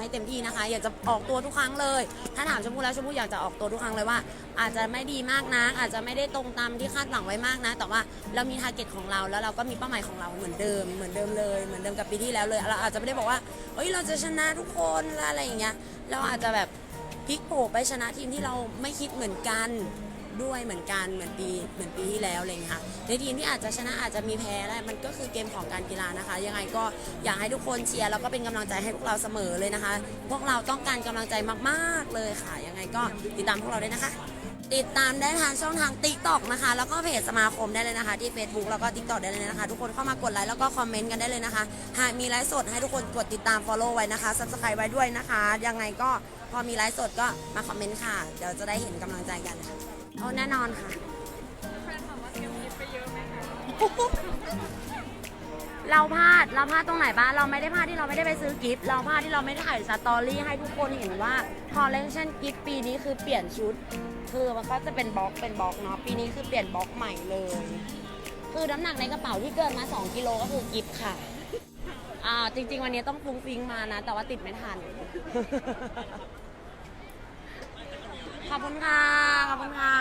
ให้เต็มที่นะคะ อยากจะออกตัวทุกครั้งเลย ถ้าถามชมพู่แล้วชมพู่อยากจะออกตัวทุกครั้งเลยว่า อาจจะไม่ดีมากนะ อาจจะไม่ได้ตรงตามที่คาดหวังไว้มากนะ แต่ว่าเรามีทาร์เก็ตของเราแล้วเราก็มีเป้าหมายของเราเหมือนเดิม เหมือนเดิมเลยเหมือนเดิมกับปีที่แล้วเลยเราอาจจะไม่ได้บอกว่าเฮ้ยเราจะชนะทุกคนอะไรอย่างเงี้ยเราอาจจะแบบพลิกโผไปชนะทีมที่เราไม่คิดเหมือนกัน ด้วยเหมือนกันเหมือนปีเหมือนปีที่แล้วอะไรเงี้ยค่ะในทีมที่อาจจะชนะอาจจะมีแพ้ได้มันก็คือเกมของการกีฬานะคะ ยังไงก็อยากให้ทุกคนเชียร์แล้วก็เป็นกำลังใจให้พวกเราเสมอเลยนะคะ พวกเราต้องการกำลังใจมากๆเลยค่ะ ยังไงก็ติดตามพวกเราด้วยนะคะ ติดตามได้ทางช่องทาง t ิ k t o k นะคะ แล้วก็เพจสมาคมได้เลยนะคะ ที่ Facebook แล้วก็ t ิ k t o k ได้เลยนะคะ ทุกคนเข้ามากดไลค์แล้วก็คอมเมนต์กันได้เลยนะคะ หากมีไลฟ์สดให้ทุกคนกดติดตาม Follow ไว้นะคะ Subscribe ไว้ด้วยนะคะ ยังไงก็ พอมีไลฟ์สดก็มาคอมเมนต์ค่ะ เดี๋ยวจะได้เห็นกำลังใจกันค่ะเอาแน่นอนค่ะเราพลาดเราพลาดตรงไหนบ้างเราไม่ได้พลาดที่เราไม่ได้ไปซื้อกิฟต์เราพลาดที่เราไม่ได้ถ่ายสตอรี่ให้ทุกคนเห็นว่าคอลเลคชันกิฟต์ปีนี้คือเปลี่ยนชุด คือมันก็จะเป็นบล็อกเป็นบล็อกเนาะปีนี้คือเปลี่ยนบล็อกใหม่เลย คือน้ำหนักในกระเป๋าที่เกินมา 2 กิโลก็คือกิฟต์ค่ะ อ่าจริง ๆ วันนี้ต้องฟุ้งฟิ้งมานะ แต่ว่าติดไม่ทัน ขอบคุณค่ะ ขอบคุณค่ะ